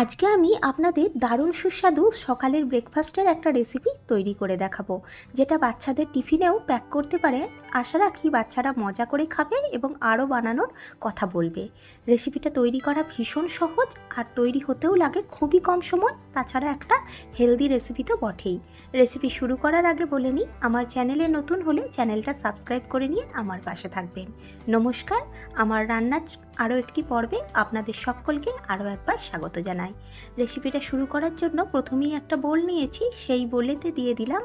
আজকে আমি আপনাদের দারুণ সুস্বাদু সকালের ব্রেকফাস্টের একটা রেসিপি তৈরি করে দেখাবো, যেটা বাচ্চাদের টিফিনেও প্যাক করতে পারে। আশা রাখি বাচ্চারা মজা করে খাবে এবং আরও বানানোর কথা বলবে। রেসিপিটা তৈরি করা ভীষণ সহজ আর তৈরি হতেও লাগে খুবই কম সময়, তাছাড়া একটা হেলদি রেসিপি তো বটেই। রেসিপি শুরু করার আগে বলে নিই, আমার চ্যানেলে নতুন হলে চ্যানেলটা সাবস্ক্রাইব করে নিয়ে আমার পাশে থাকবেন। নমস্কার, আমার রান্নার আরও একটি পর্বে আপনাদের সকলকে আরও একবার স্বাগত জানাই রেসিপিটা শুরু করার জন্য প্রথমেই একটা বোল নিয়েছি, সেই বোলেতে দিয়ে দিলাম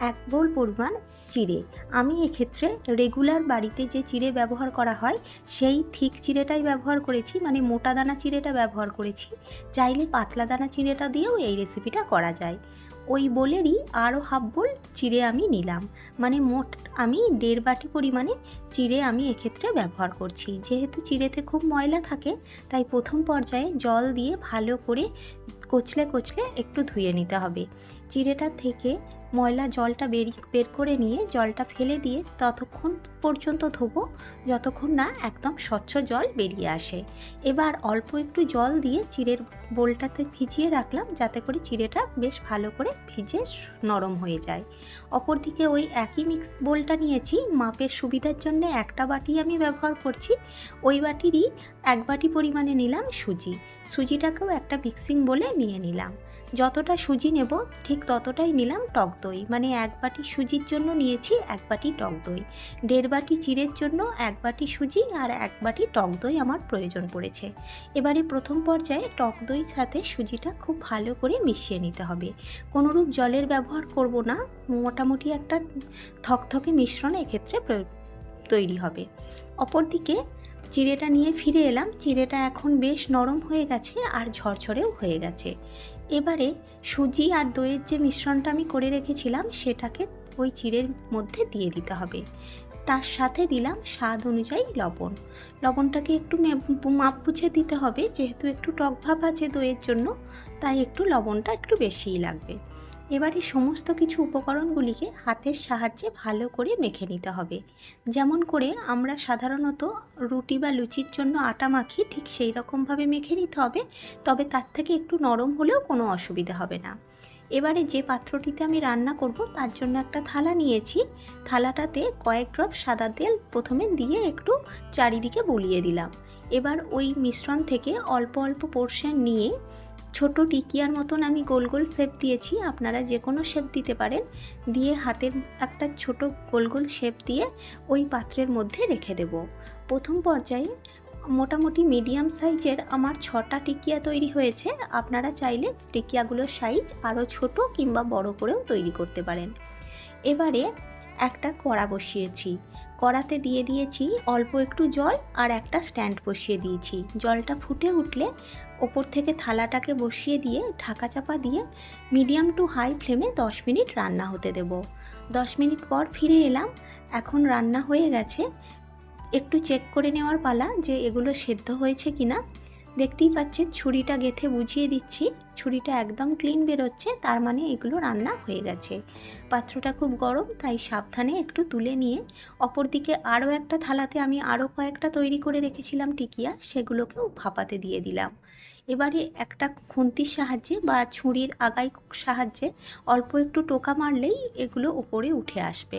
এক বোল পরিমাণ চিড়ে। আমি এক্ষেত্রে রেগুলার বাড়িতে যে চিড়ে ব্যবহার করা হয়, সেই ঠিক চিড়েটাই ব্যবহার করেছি মানে মোটা দানা চিড়েটা ব্যবহার করেছি। চাইলে পাতলা দানা চিড়েটা দিয়েও এই রেসিপিটা করা যায়। ওই বোলেরই আরও হাফ বোল চিড়ে আমি নিলাম। মানে মোট আমি দেড় বাটি পরিমাণে চিড়ে আমি এক্ষেত্রে ব্যবহার করছি। যেহেতু চিড়েতে খুব ময়লা থাকে, তাই প্রথম পর্যায়ে জল দিয়ে ভালো করে কচলে কচলে একটু ধুয়ে নিতে হবে। চিড়েটা থেকে ময়লা জলটা বেরি, বের করে নিয়ে জলটা ফেলে দিয়ে ততক্ষণ পর্যন্ত ধোবো, যতক্ষণ না একদম স্বচ্ছ জল বেরিয়ে আসে। এবার অল্প একটু জল দিয়ে চিড়ের বোলটাতে ভিজিয়ে রাখলাম, যাতে করে চিড়েটা বেশ ভালো করে ভিজে নরম হয়ে যায়। অপরদিকে ওই একই মিক্স বোলটা নিয়েছি, মাপের সুবিধার জন্য একটা বাটি আমি ব্যবহার করছি। ওই বাটিরই এক বাটি পরিমাণে নিলাম সুজি। সুজিটাকেও একটা মিক্সিং বলে নিয়ে নিলাম। যতটা সুজি নেব, ঠিক ততটাই নিলাম টক দই। মানে এক বাটি সুজির জন্য নিয়েছি এক বাটি টক দই। দেড় বাটি চিড়ের জন্য এক বাটি সুজি আর এক বাটি টক দই আমার প্রয়োজন পড়েছে। এবারে প্রথম পর্যায়ে টক দই সাথে সুজিটা খুব ভালো করে মিশিয়ে নিতে হবে। কোনোরূপ জলের ব্যবহার করব না, মোটামুটি একটা থকথকে মিশ্রণ এক্ষেত্রে তৈরি হবে। অপরদিকে চিড়েটা নিয়ে ফিরে এলাম। চিড়েটা এখন বেশ নরম হয়ে গেছে আর ঝরঝরেও হয়ে গেছে। এবারে সুজি আর দইয়ের যে মিশ্রণটা আমি করে রেখেছিলাম, সেটাকে ওই চিড়ের মধ্যে দিয়ে দিতে হবে। তার সাথে দিলাম স্বাদ অনুযায়ী লবণ। লবণটাকে একটু মাপ বুঝে দিতে হবে, যেহেতু একটু টক ভাব আছে দইয়ের জন্য, তাই একটু লবণটা একটু বেশিই লাগবে। এবারে সমস্ত কিছু উপকরণগুলিকে হাতের সাহায্যে ভালো করে মেখে নিতে হবে। যেমন করে আমরা সাধারণত রুটি বা লুচির জন্য আটা মাখি, ঠিক সেই রকমভাবে মেখে নিতে হবে, তবে তার থেকে একটু নরম হলেও কোনো অসুবিধা হবে না। এবারে যে পাত্রটিতে আমি রান্না করব, তার জন্য একটা থালা নিয়েছি। থালাটাতে কয়েক ড্রপ সাদা তেল প্রথমে দিয়ে একটু চারিদিকে বুলিয়ে দিলাম। এবার ওই মিশ্রণ থেকে অল্প অল্প পোর্শন নিয়ে ছোট টিকিয়ার মতন আমি গোল গোল শেপ দিয়েছি। আপনারা যে কোনো শেপ দিতে পারেন। দিয়ে হাতের একটা ছোট গোল গোল শেপ দিয়ে ওই পাত্রের মধ্যে রেখে দেব। প্রথম পর্যায়ে মোটামুটি মিডিয়াম সাইজের আমার ছটা টিকিয়া তৈরি হয়েছে। আপনারা চাইলে টিকিয়াগুলোর সাইজ আরও ছোট কিংবা বড় করেও তৈরি করতে পারেন। এবারে একটা কড়া বসিয়েছি। কড়াতে দিয়ে দিয়েছি অল্প একটু জল আর একটা স্ট্যান্ড বসিয়ে দিয়েছি। জলটা ফুটে উঠলে ওপর থেকে থালাটাকে বসিয়ে দিয়ে ঢাকা চাপা দিয়ে মিডিয়াম টু হাই ফ্লেমে দশ মিনিট রান্না হতে দেব। দশ মিনিট পর ফিরে এলাম। এখন রান্না হয়ে গেছে। একটু চেক করে নেওয়ার পালা যে এগুলো সেদ্ধ হয়েছে কিনা। দেখতেই পাচ্ছেন ছুরিটা গেথে বুঝিয়ে দিচ্ছি, ছুরিটা একদম ক্লিন বেরোচ্ছে, তার মানে এগুলো রান্না হয়ে গেছে। পাত্রটা খুব গরম, তাই সাবধানে একটু তুলে নিয়ে অপরদিকে আরও একটা থালাতে আমি আরও কয়েকটা তৈরি করে রেখেছিলাম টিকিয়া, সেগুলোকেও ভাপাতে দিয়ে দিলাম। এবারে একটা খুন্তির সাহায্যে বা ছুরির আগাই সাহায্যে অল্প একটু টোকা মারলেই এগুলো উপরে উঠে আসবে।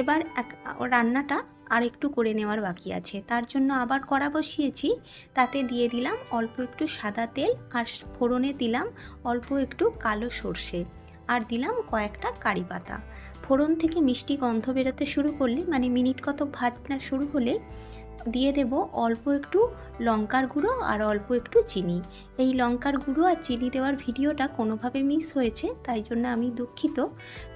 এবার এক রান্নাটা আর একটু করে নেওয়ার বাকি আছে। তার জন্য আবার কড়া বসিয়েছি, তাতে দিয়ে দিলাম অল্প একটু সাদা তেল আর ফোড়নে দিলাম অল্প একটু কালো সর্ষে আর দিলাম কয়েকটা কারি পাতা। ফোড়ন থেকে মিষ্টি গন্ধ বেরোতে শুরু করলে মানে মিনিট কত ভাজনা শুরু হলে দিয়ে দেব অল্প একটু লঙ্কার গুঁড়ো আর অল্প একটু চিনি। এই লঙ্কার গুঁড়ো আর চিনি দেওয়ার ভিডিওটা কোনোভাবে মিস হয়েছে, তাই জন্য আমি দুঃখিত।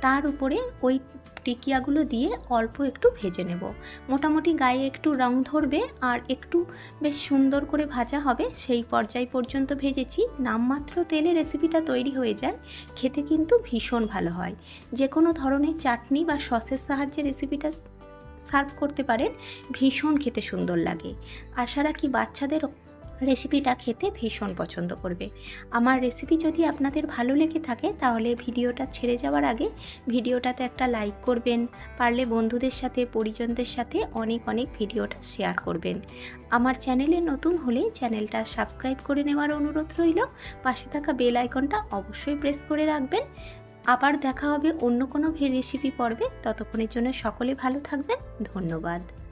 তার উপরে ওই টিকিয়াগুলো দিয়ে অল্প একটু ভেজে নেব। মোটামুটি গায়ে একটু রং ধরবে আর একটু বেশ সুন্দর করে ভাজা হবে, সেই পর্যায় পর্যন্ত ভেজেছি। নামমাত্র তেলে রেসিপিটা তৈরি হয়ে যায়, খেতে কিন্তু ভীষণ ভালো হয়। যে কোনো ধরনের চাটনি বা সসের সাহায্যে রেসিপিটা সার্ভ করতে পারেন, ভীষণ খেতে সুন্দর লাগে। আশা রাখি বাচ্চাদের রেসিপিটা খেতে ভীষণ পছন্দ করবে। আমার রেসিপি যদি আপনাদের ভালো লেগে থাকে, তাহলে ভিডিওটা ছেড়ে যাওয়ার আগে ভিডিওটাতে একটা লাইক করবেন, পারলে বন্ধুদের সাথে, পরিজনদের সাথে অনেক অনেক ভিডিওটা শেয়ার করবেন। আমার চ্যানেলে নতুন হলে চ্যানেলটা সাবস্ক্রাইব করে নেওয়ার অনুরোধ রইল। পাশে থাকা বেল আইকনটা অবশ্যই প্রেস করে রাখবেন। আবার দেখা হবে অন্য কোনো রেসিপি পর্বে। ততক্ষণের জন্য সকলে ভালো থাকবেন। ধন্যবাদ।